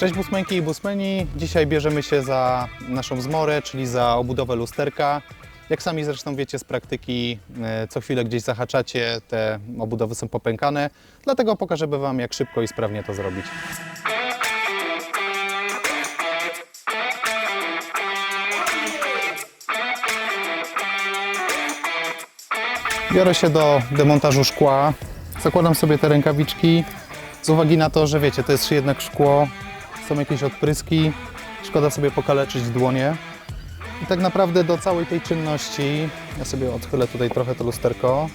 Cześć busmenki i busmeni. Dzisiaj bierzemy się za naszą zmorę, czyli za obudowę lusterka. Jak sami zresztą wiecie z praktyki, e, co chwilę gdzieś zahaczacie, te obudowy są popękane. Dlatego pokażemy Wam, jak szybko i sprawnie to zrobić. Biorę się do demontażu szkła. Zakładam sobie te rękawiczki z uwagi na to, że wiecie, to jest jednak szkło, są jakieś odpryski, szkoda sobie pokaleczyć dłonie. I tak naprawdę do całej tej czynności, ja sobie odchylę tutaj trochę to lusterko,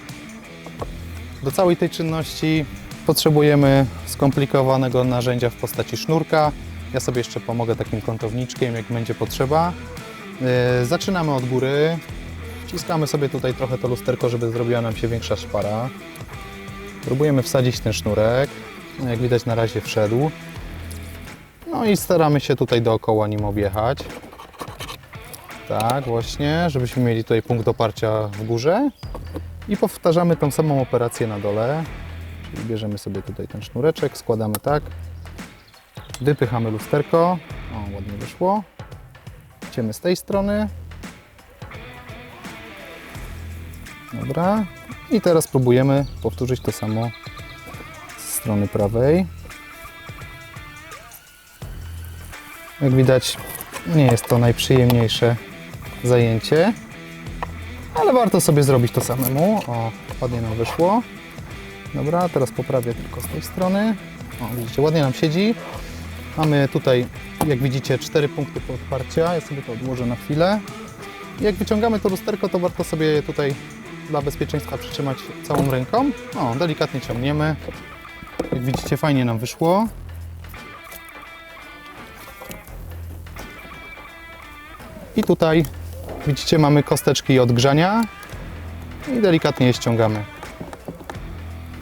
do całej tej czynności potrzebujemy skomplikowanego narzędzia w postaci sznurka. Ja sobie jeszcze pomogę takim kątowniczkiem, jak będzie potrzeba. Yy, Zaczynamy od góry, wciskamy sobie tutaj trochę to lusterko, żeby zrobiła nam się większa szpara. Próbujemy wsadzić ten sznurek. Jak widać na razie wszedł. No i staramy się tutaj dookoła nim objechać. Tak, właśnie, żebyśmy mieli tutaj punkt oparcia w górze. I powtarzamy tą samą operację na dole. Czyli bierzemy sobie tutaj ten sznureczek, składamy tak. Wypychamy lusterko. O, ładnie wyszło. Idziemy z tej strony. Dobra. I teraz próbujemy powtórzyć to samo z strony prawej. Jak widać, nie jest to najprzyjemniejsze zajęcie, ale warto sobie zrobić to samemu. O, ładnie nam wyszło. Dobra, teraz poprawię tylko z tej strony. O, widzicie, ładnie nam siedzi. Mamy tutaj, jak widzicie, cztery punkty podparcia. Ja sobie to odłożę na chwilę. Jak wyciągamy to lusterko, to warto sobie tutaj dla bezpieczeństwa przytrzymać całą ręką. O, delikatnie ciągniemy. Jak widzicie, fajnie nam wyszło. I tutaj widzicie, mamy kosteczki od grzania i delikatnie je ściągamy.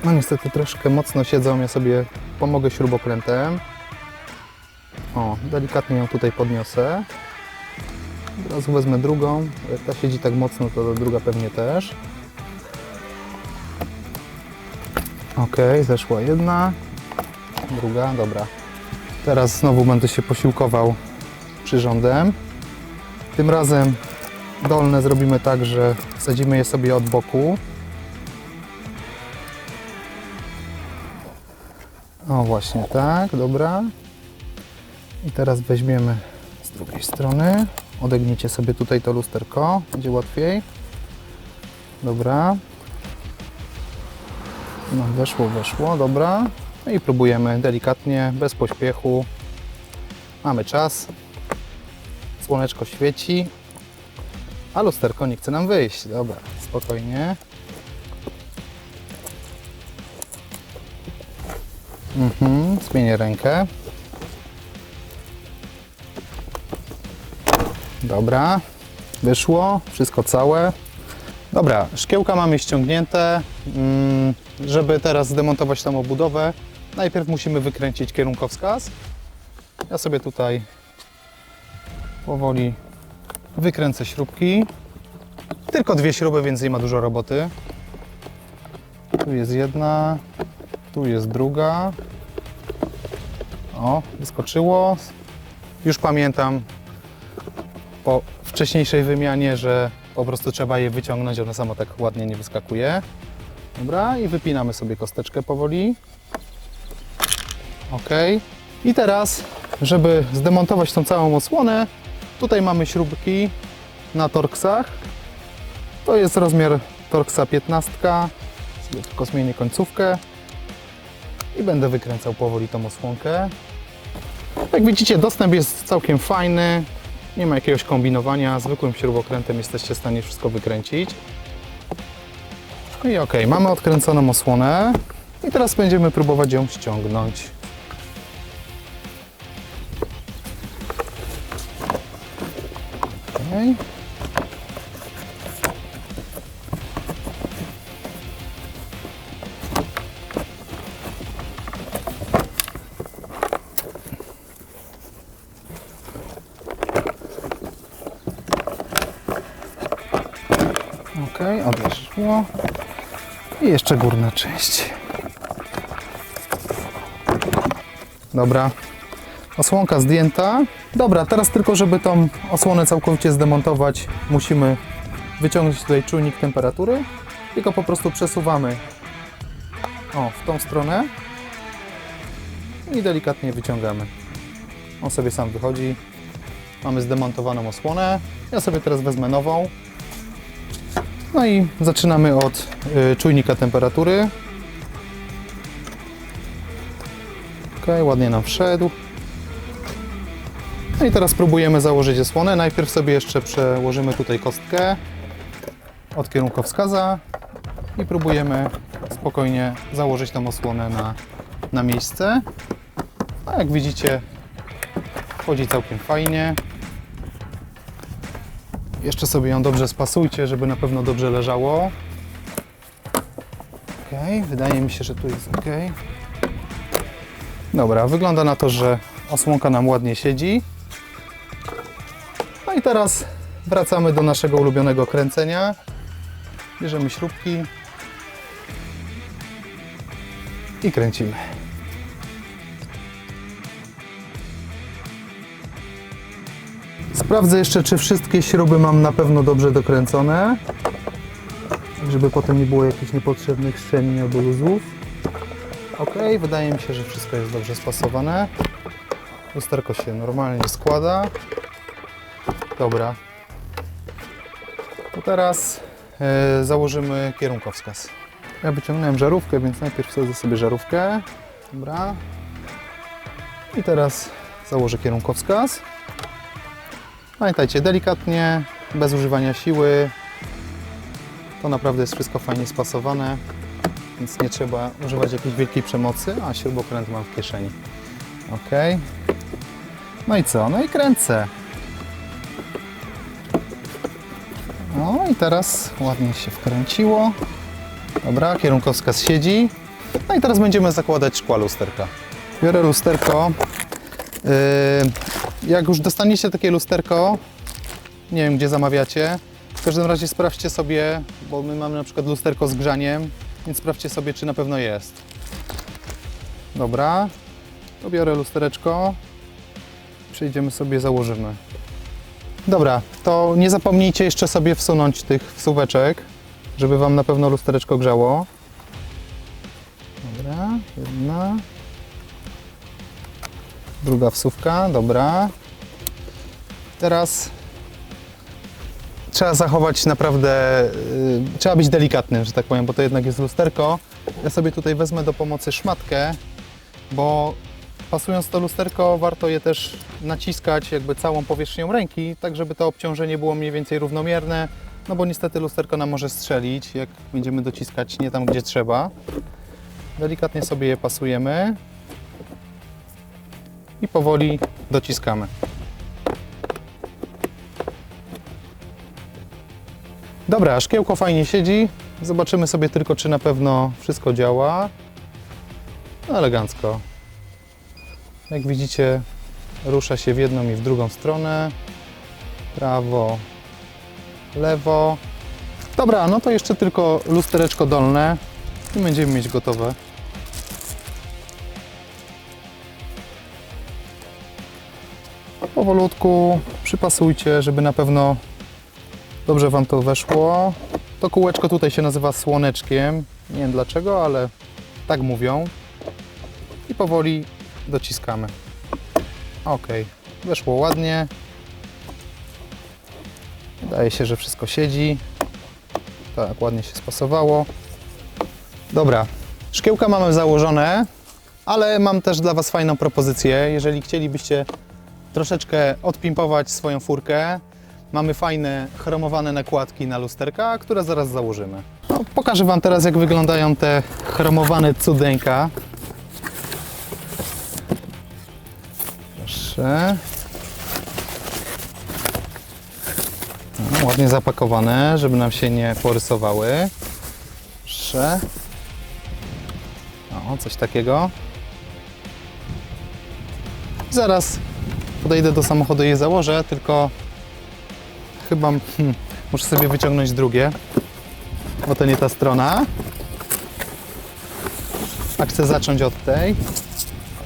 No niestety troszkę mocno siedzą, ja sobie pomogę śrubokrętem. O, delikatnie ją tutaj podniosę. Od razu wezmę drugą. Jak ta siedzi tak mocno, to druga pewnie też. Ok, zeszła jedna, druga, dobra. Teraz znowu będę się posiłkował przyrządem. Tym razem dolne zrobimy tak, że wsadzimy je sobie od boku. O, właśnie tak, dobra. I teraz weźmiemy z drugiej strony. Odegnijcie sobie tutaj to lusterko, będzie łatwiej. Dobra. No, weszło, weszło, dobra. No i próbujemy delikatnie, bez pośpiechu. Mamy czas. Słoneczko świeci, a lusterko nie chce nam wyjść. Dobra, spokojnie. Mhm, zmienię rękę. Dobra, wyszło, wszystko całe. Dobra, szkiełka mamy ściągnięte. Mm, Żeby teraz zdemontować tą obudowę, najpierw musimy wykręcić kierunkowskaz. Ja sobie tutaj powoli wykręcę śrubki. Tylko dwie śruby, więc nie ma dużo roboty. Tu jest jedna, tu jest druga. O, wyskoczyło. Już pamiętam po wcześniejszej wymianie, że po prostu trzeba je wyciągnąć, ona sama tak ładnie nie wyskakuje. Dobra, i wypinamy sobie kosteczkę powoli. Ok. I teraz, żeby zdemontować tą całą osłonę, tutaj mamy śrubki na torksach. To jest rozmiar torksa 15. Sobie tylko zmienię końcówkę i będę wykręcał powoli tą osłonkę. Jak widzicie, dostęp jest całkiem fajny. Nie ma jakiegoś kombinowania. Zwykłym śrubokrętem jesteście w stanie wszystko wykręcić. No i ok, mamy odkręconą osłonę. I teraz będziemy próbować ją ściągnąć. Odeszło. I jeszcze górna część. Dobra. Osłonka zdjęta. Dobra, teraz tylko, żeby tą osłonę całkowicie zdemontować, musimy wyciągnąć tutaj czujnik temperatury go po prostu przesuwamy o, w tą stronę i delikatnie wyciągamy. On sobie sam wychodzi. Mamy zdemontowaną osłonę. Ja sobie teraz wezmę nową. No i zaczynamy od y, czujnika temperatury. Ok, ładnie nam wszedł. No i teraz próbujemy założyć osłonę. Najpierw sobie jeszcze przełożymy tutaj kostkę od kierunkowskaza i próbujemy spokojnie założyć tą osłonę na, na miejsce. A jak widzicie, wchodzi całkiem fajnie. Jeszcze sobie ją dobrze spasujcie, żeby na pewno dobrze leżało. Ok, wydaje mi się, że tu jest ok. Dobra, wygląda na to, że osłonka nam ładnie siedzi. No i teraz wracamy do naszego ulubionego kręcenia. Bierzemy śrubki i kręcimy. Sprawdzę jeszcze, czy wszystkie śruby mam na pewno dobrze dokręcone, żeby potem nie było jakichś niepotrzebnych szczelin albo luzów. Ok, wydaje mi się, że wszystko jest dobrze spasowane. Lusterko się normalnie składa. Dobra. To teraz e, założymy kierunkowskaz. Ja wyciągnąłem żarówkę, więc najpierw wsadzę sobie żarówkę. Dobra. I teraz założę kierunkowskaz. Pamiętajcie, delikatnie, bez używania siły. To naprawdę jest wszystko fajnie spasowane, więc nie trzeba używać jakiejś wielkiej przemocy, a śrubokręt mam w kieszeni. Ok. No i co? No i kręcę. No i teraz ładnie się wkręciło. Dobra, kierunkowskaz siedzi. No i teraz będziemy zakładać szkła lusterka. Biorę lusterko. Yy, jak już dostaniecie takie lusterko, nie wiem gdzie zamawiacie, w każdym razie sprawdźcie sobie, bo my mamy na przykład lusterko z grzaniem, więc sprawdźcie sobie, czy na pewno jest. Dobra, to biorę lustereczko, przejdziemy sobie, założymy. Dobra, to nie zapomnijcie jeszcze sobie wsunąć tych wsuweczek, żeby Wam na pewno lustereczko grzało. Dobra, jedna. Druga wsówka, dobra. Teraz trzeba zachować naprawdę, y, trzeba być delikatnym, że tak powiem, bo to jednak jest lusterko. Ja sobie tutaj wezmę do pomocy szmatkę, bo pasując to lusterko warto je też naciskać jakby całą powierzchnią ręki, tak żeby to obciążenie było mniej więcej równomierne, no bo niestety lusterko nam może strzelić, jak będziemy dociskać nie tam, gdzie trzeba. Delikatnie sobie je pasujemy i powoli dociskamy. Dobra, szkiełko fajnie siedzi. Zobaczymy sobie tylko, czy na pewno wszystko działa. No, elegancko. Jak widzicie, rusza się w jedną i w drugą stronę. Prawo, lewo. Dobra, no to jeszcze tylko lustereczko dolne i będziemy mieć gotowe. Powolutku przypasujcie, żeby na pewno dobrze Wam to weszło. To kółeczko tutaj się nazywa słoneczkiem. Nie wiem dlaczego, ale tak mówią. I powoli dociskamy. Ok, weszło ładnie. Wydaje się, że wszystko siedzi. Tak, ładnie się spasowało. Dobra, szkiełka mamy założone, ale mam też dla Was fajną propozycję. Jeżeli chcielibyście troszeczkę odpimpować swoją furkę, mamy fajne chromowane nakładki na lusterka, które zaraz założymy. No, pokażę Wam teraz, jak wyglądają te chromowane cudeńka. Proszę. No, ładnie zapakowane, żeby nam się nie porysowały. Proszę. O, coś takiego. Zaraz podejdę do samochodu i je założę, tylko chyba hmm, muszę sobie wyciągnąć drugie, bo to nie ta strona. A chcę zacząć od tej.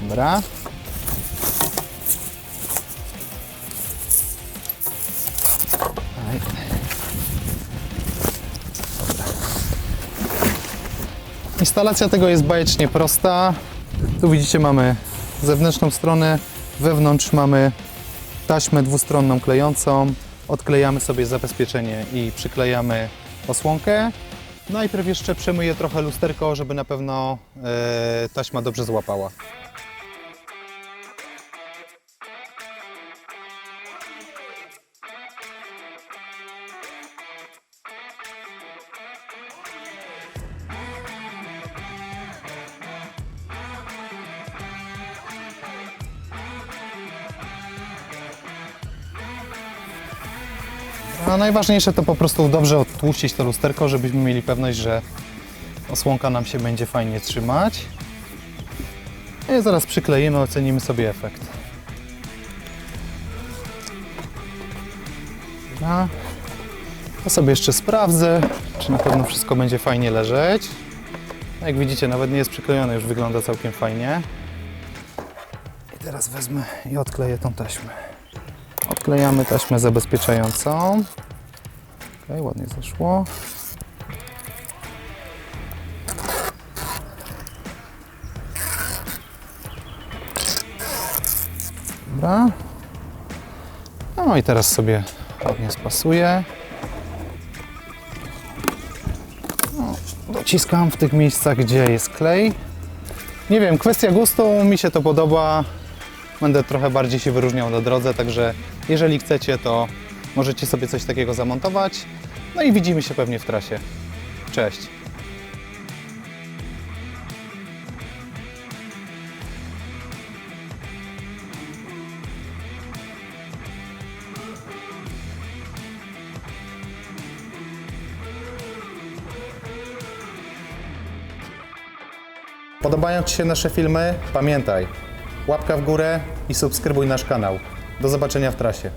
Dobra. Instalacja tego jest bajecznie prosta. Tu widzicie mamy zewnętrzną stronę, wewnątrz mamy taśmę dwustronną klejącą. Odklejamy sobie zabezpieczenie i przyklejamy osłonkę. Najpierw jeszcze przemyję trochę lusterko, żeby na pewno e, taśma dobrze złapała. A najważniejsze to po prostu dobrze odtłuścić to lusterko, żebyśmy mieli pewność, że osłonka nam się będzie fajnie trzymać. I zaraz przykleimy, ocenimy sobie efekt. Dobra. To sobie jeszcze sprawdzę, czy na pewno wszystko będzie fajnie leżeć. Jak widzicie, nawet nie jest przyklejone, już wygląda całkiem fajnie. I teraz wezmę i odkleję tą taśmę. Odklejamy taśmę zabezpieczającą. Ok, ładnie zeszło. Dobra. No i teraz sobie ładnie spasuję. No, dociskam w tych miejscach, gdzie jest klej. Nie wiem, kwestia gustu, mi się to podoba. Będę trochę bardziej się wyróżniał na drodze, także jeżeli chcecie, to możecie sobie coś takiego zamontować. No i widzimy się pewnie w trasie. Cześć! Podobają Ci się nasze filmy? Pamiętaj, łapka w górę i subskrybuj nasz kanał. Do zobaczenia w trasie.